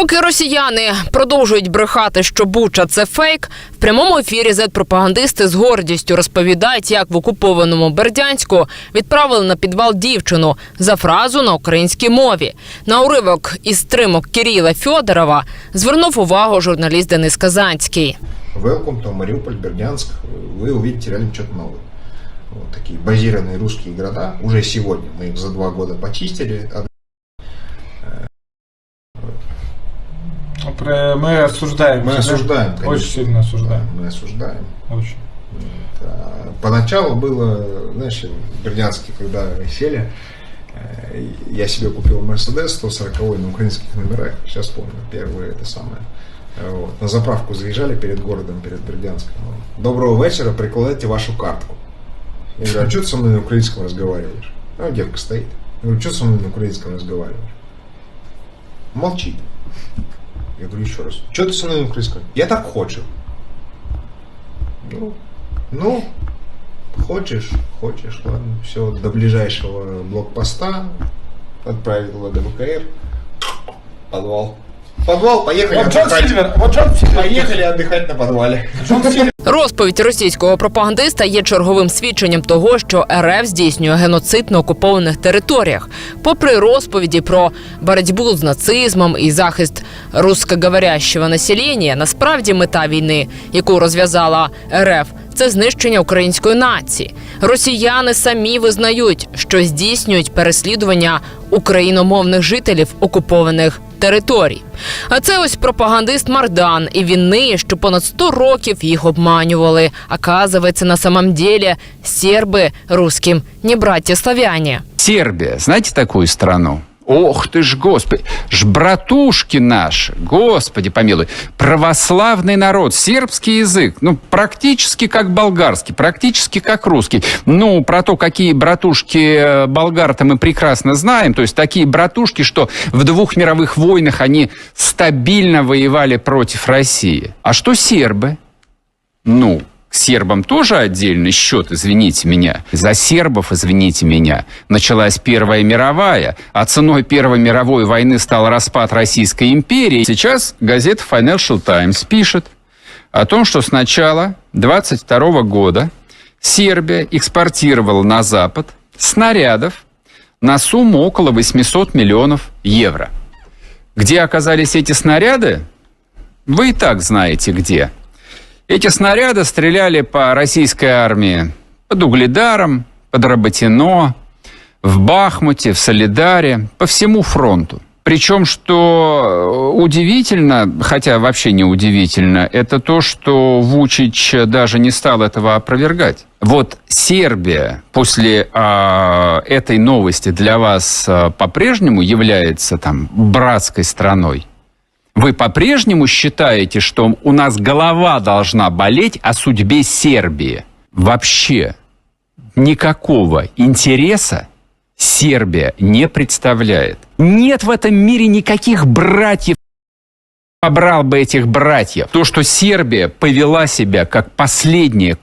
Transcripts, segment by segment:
Поки росіяни продовжують брехати, що Буча це фейк, в прямому ефірі зет-пропагандисти з гордістю розповідають, як в окупованому Бердянську відправили на підвал дівчину за фразу на українській мові. На уривок із стримок Кирила Фьодорова звернув увагу журналіст Денис Казанський. Welcome to Мариуполь, Бердянск. Вы увидите реально что-то новое. Вот такие базированные русские города. Уже сегодня мы их за два года почистили. От- Про- Мы осуждаем. Мы да? осуждаем, конечно. Очень сильно осуждаем. Мы осуждаем. Очень. А Поначалу было, знаешь, в Бердянске, когда сели, э, я себе купил Мерседес 140 на украинских номерах, сейчас помню, первые это самое. Вот. На заправку заезжали перед городом, перед Бердянском. Доброго вечера, прикладайте вашу картку. Я говорю, а что ты со мной на украинском разговариваешь? А девка стоит. Я говорю, что со мной на украинском разговариваешь? Молчит. Я говорю еще раз, что ты со мной на украинском? Я так хочу. Ну, ну, хочешь, хочешь, ладно, все, до ближайшего блокпоста отправил в ДВКР, подвал. Подвал, поехали Вот Джон отдыхать. Сильвер, вот Джон Сильвер. Поехали отдыхать на подвале. Джон Сильвер. Розповідь російського пропагандиста є черговим свідченням того, що РФ здійснює геноцид на окупованих територіях. Попри розповіді про боротьбу з нацизмом і захист русскоговорящого населення, насправді мета війни, яку розв'язала РФ, це знищення української нації. Росіяни самі визнають, що здійснюють переслідування україномовних жителів окупованих територій. А це ось пропагандист Мардан, і він ниє, що понад 100 років їх обманювали. Оказывается, на самом деле серби русским не братья славяне. Сербия, знаете такую страну? Ох ты ж, господи, ж братушки наши, господи помилуй, православный народ, сербский язык, ну, практически как болгарский, практически как русский. Ну, про то, какие братушки э, болгар-то мы прекрасно знаем, то есть такие братушки, что в двух мировых войнах они стабильно воевали против России. А что сербы? Ну, к сербам тоже отдельный счет, извините меня. За сербов, извините меня, началась Первая мировая, а ценой Первой мировой войны стал распад Российской империи. Сейчас газета Financial Times пишет о том, что с начала 22 года Сербия экспортировала на Запад снарядов на сумму около 800 миллионов евро. Где оказались эти снаряды? Вы и так знаете где. Эти снаряды стреляли по российской армии под Угледаром, под Работино, в Бахмуте, в Солидаре, по всему фронту. Причем, что э, удивительно, хотя вообще не удивительно, это то, что Вучич даже не стал этого опровергать. Вот Сербия после а, этой новости для вас а, по-прежнему является там братской страной. Вы по-прежнему считаете, что у нас голова должна болеть о судьбе Сербии? Вообще никакого интереса Сербия не представляет. Нет в этом мире никаких братьев. Побрал бы этих братьев. То, что Сербия повела себя как последняя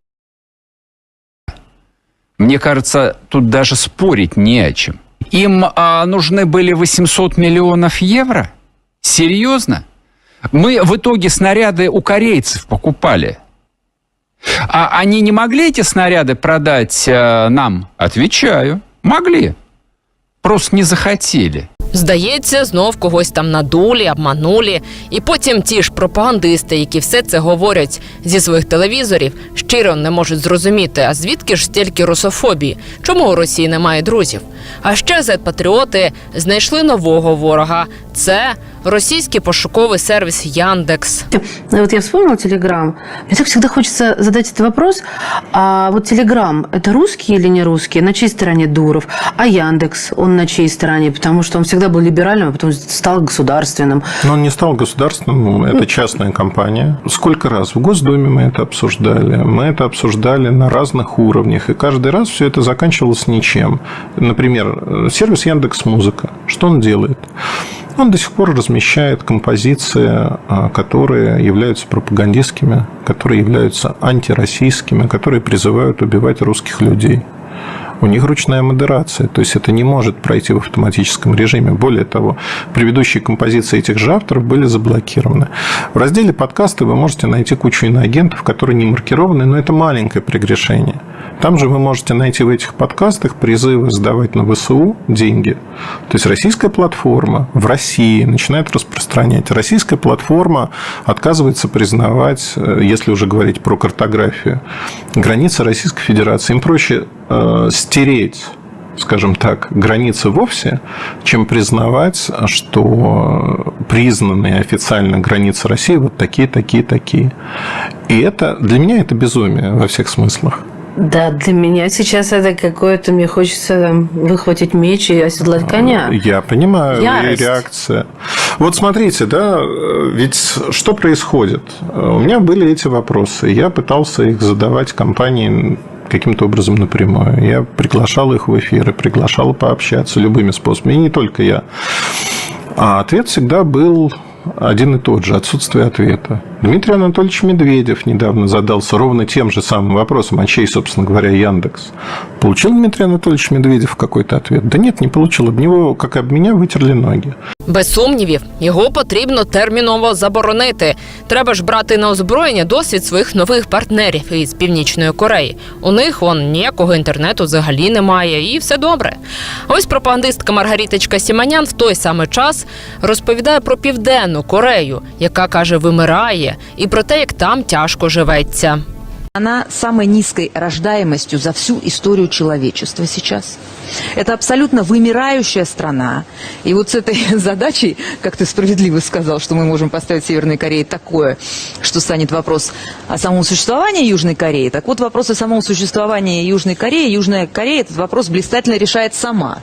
мне кажется, тут даже спорить не о чем. Им а, нужны были 800 миллионов евро? Серьезно? Мы в итоге снаряды у корейцев покупали. А они не могли эти снаряды продать э, нам? Отвечаю, могли. Просто не захотели. Здається, знов когось там надулі, обманулі. І потім ті ж пропагандисти, які все це говорять зі своїх телевізорів, щиро не можуть зрозуміти, а звідки ж стільки русофобії? Чому у Росії немає друзів? А ще зет-патріоти знайшли нового ворога. Це російський пошуковий сервіс Яндекс. Вот я вспомнила Телеграм. Мне так всегда хочется задать этот вопрос. А вот Телеграм – это русский или не русский? На чьей стороне Дуров? А Яндекс, он на чьей стороне? Потому что он всегда был либеральным, а потом стал государственным. Но он не стал государственным, это частная компания. Сколько раз в Госдуме мы это обсуждали, мы это обсуждали на разных уровнях, и каждый раз все это заканчивалось ничем. Например, сервис Яндекс Музыка. Что он делает? Он до сих пор размещает композиции, а, которые являются пропагандистскими, которые являются антироссийскими, которые призывают убивать русских людей. У них ручная модерация, то есть это не может пройти в автоматическом режиме. Более того, предыдущие композиции этих же авторов были заблокированы. В разделе подкасты вы можете найти кучу иноагентов, которые не маркированы, но это маленькое прегрешение. Там же вы можете найти в этих подкастах призывы сдавать на ВСУ деньги. То есть российская платформа в России начинает распространять. Российская платформа отказывается признавать, э, если уже говорить про картографию, границы Российской Федерации. Им проще э, стереть скажем так, границы вовсе, чем признавать, что признанные официально границы России вот такие, такие, такие. И это для меня это безумие во всех смыслах. Да, для меня сейчас это какое-то, мне хочется там, выхватить меч и оседлать коня. Я понимаю, Ярость. и реакция. Вот смотрите, да, ведь что происходит? У меня были эти вопросы. Я пытался их задавать компании каким-то образом напрямую. Я приглашал их в эфиры, приглашал пообщаться любыми способами. И не только я. А ответ всегда был один и тот же – отсутствие ответа. Дмитрий Анатольевич Медведев недавно задался ровно тем же самым вопросом, а чей, собственно говоря, Яндекс. Получил Дмитрий Анатольевич Медведев какой-то ответ? Да нет, не получил. Об него, как об меня, вытерли ноги. Без сумнівів, його потрібно терміново заборонити. Треба ж брати на озброєння досвід своїх нових партнерів із Північної Кореї. У них вон ніякого інтернету взагалі немає, і все добре. Ось пропагандистка Маргаріточка Сіманян в той самий час розповідає про південну Корею, яка каже, вимирає, і про те, як там тяжко живеться. Она самой низкой рождаемостью за всю историю человечества сейчас. Это абсолютно вымирающая страна. И вот с этой задачей, как ты справедливо сказал, что мы можем поставить Северной Корее такое, что станет вопрос о самом существовании Южной Кореи. Так вот, вопрос о самом существовании Южной Кореи. Южная Корея этот вопрос блистательно решает сама.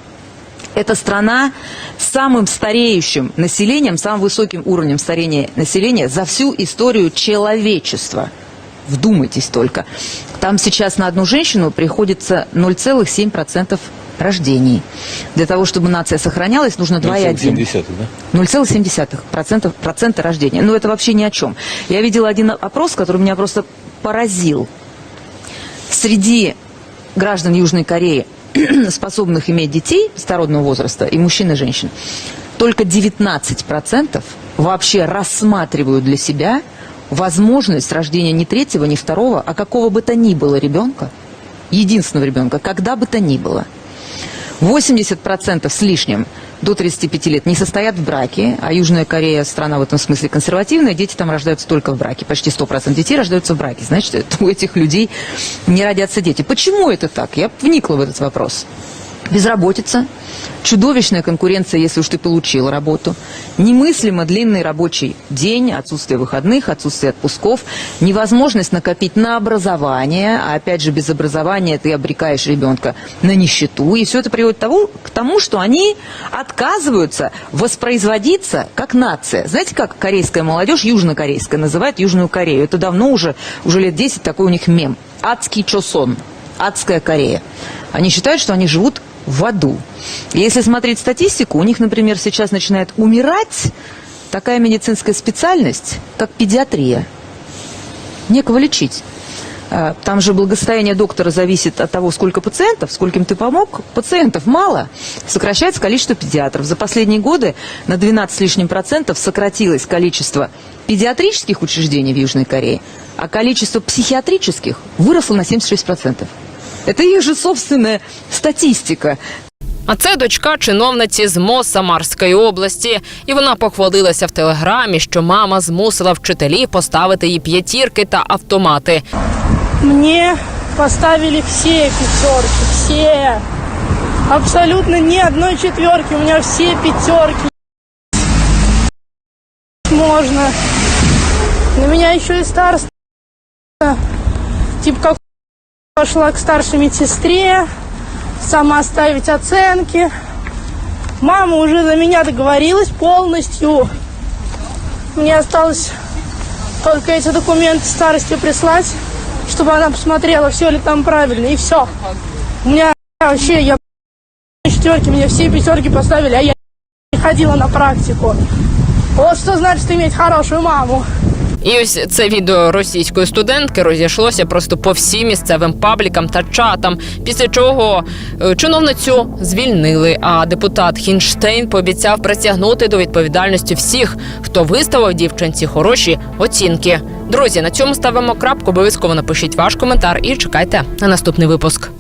Это страна с самым стареющим населением, самым высоким уровнем старения населения за всю историю человечества. Вдумайтесь только. Там сейчас на одну женщину приходится 0,7% рождений. Для того, чтобы нация сохранялась, нужно 2,1. 0,7% процента рождения. Ну, это вообще ни о чем. Я видела один опрос, который меня просто поразил. Среди граждан Южной Кореи, способных иметь детей стародного возраста, и мужчин, и женщин, только 19% вообще рассматривают для себя возможность рождения не третьего, не второго, а какого бы то ни было ребенка, единственного ребенка, когда бы то ни было. 80% с лишним до 35 лет не состоят в браке, а Южная Корея страна в этом смысле консервативная, дети там рождаются только в браке. Почти 100% детей рождаются в браке. Значит, у этих людей не родятся дети. Почему это так? Я вникла в этот вопрос. Безработица, чудовищная конкуренция, если уж ты получил работу, немыслимо длинный рабочий день, отсутствие выходных, отсутствие отпусков, невозможность накопить на образование, а опять же без образования ты обрекаешь ребенка на нищету, и все это приводит того, к тому, что они отказываются воспроизводиться как нация. Знаете, как корейская молодежь, южнокорейская, называет Южную Корею? Это давно уже, уже лет 10 такой у них мем. Адский чосон, адская Корея. Они считают, что они живут в аду. Если смотреть статистику, у них, например, сейчас начинает умирать такая медицинская специальность, как педиатрия. Некого лечить. А, Там же благосостояние доктора зависит от того, сколько пациентов, скольким ты помог. Пациентов мало. Сокращается количество педиатров. За последние годы на 12 с лишним процентов сократилось количество педиатрических учреждений в Южной Корее, а количество психиатрических выросло на 76%. процентов. Это их же собственная статистика. А це дочка чиновниці з МОЗ Самарської області, і вона похвалилася в телеграмі, що мама змусила вчителів поставити їй п'ятірки та автомати. Мне поставили все пятерки, все. Абсолютно ни одной четверки, у меня все пятерки. Можно. На меня еще и староста. Типа как пошла к старшей медсестре, сама ставить оценки. Мама уже за меня договорилась полностью. Мне осталось только эти документы старости прислать, чтобы она посмотрела, все ли там правильно, и все. У меня вообще, я четверки, мне все пятерки поставили, а я не ходила на практику. Вот что значит иметь хорошую маму. І ось це відео російської студентки розійшлося просто по всім місцевим паблікам та чатам. Після чого е, чиновницю звільнили. А депутат Хінштейн пообіцяв притягнути до відповідальності всіх, хто виставив дівчинці хороші оцінки. Друзі, на цьому ставимо крапку. Обов'язково напишіть ваш коментар і чекайте на наступний випуск.